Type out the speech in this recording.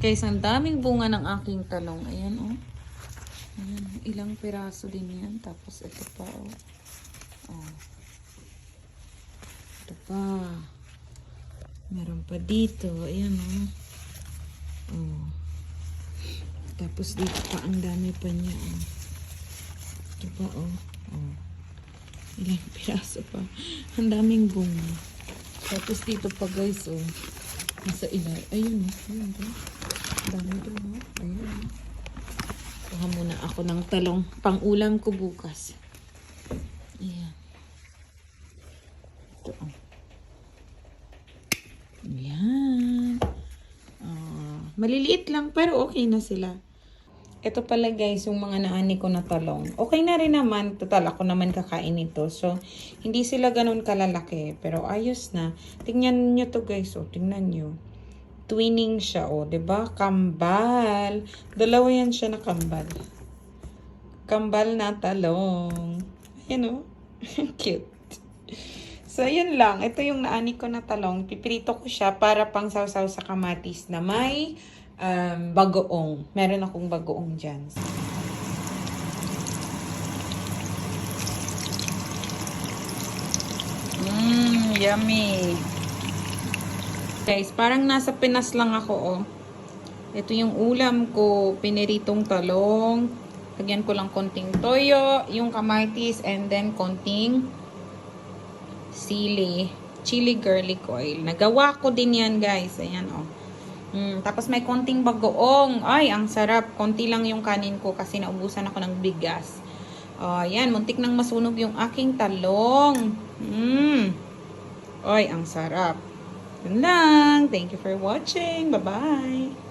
Guys, ang daming bunga ng aking talong. Ayan, oh. Ayan, ilang piraso din yan. Tapos ito pa, oh. Oh. Ito pa. Meron pa dito. Ayan, oh. Oh. Tapos dito pa, ang dami pa niya, oh. Ito pa, oh. Oh. Ilang piraso pa. Ang daming bunga. Tapos dito pa, guys, oh. Nasa ilay. Ayun, oh. Ayun, oh. Dami doon, oh. Ayun, oh. Kuha muna ako ng talong. Pang-ulam ko bukas. Ayan. Ito, oh. Ayan. Ah, maliliit lang, pero okay na sila. Ito pala guys, yung mga naani ko na talong. Okay na rin naman. Total, ako naman kakain ito. So, hindi sila ganun kalalaki. Pero ayos na. Tingnan nyo to guys. Oh, tingnan nyo. Twinning siya. Oh, 'di ba Kambal. Dalawa yan siya na kambal. Kambal na talong. Ayan oh. Cute. So, yun lang. Ito yung naani ko na talong. Pipirito ko siya para pang sausaw sa kamatis na may um, bagoong. Meron akong bagoong dyan. Mmm, yummy. Guys, parang nasa Pinas lang ako, oh. Ito yung ulam ko, piniritong talong. Lagyan ko lang konting toyo, yung kamatis, and then konting sili, chili garlic oil. Nagawa ko din yan, guys. Ayan, oh. Mm, tapos may konting bagoong. Ay, ang sarap. Konti lang yung kanin ko kasi naubusan ako ng bigas. Oh, ayan, muntik nang masunog yung aking talong. Mm. Ay, ang sarap. Yun lang. Thank you for watching. Bye-bye.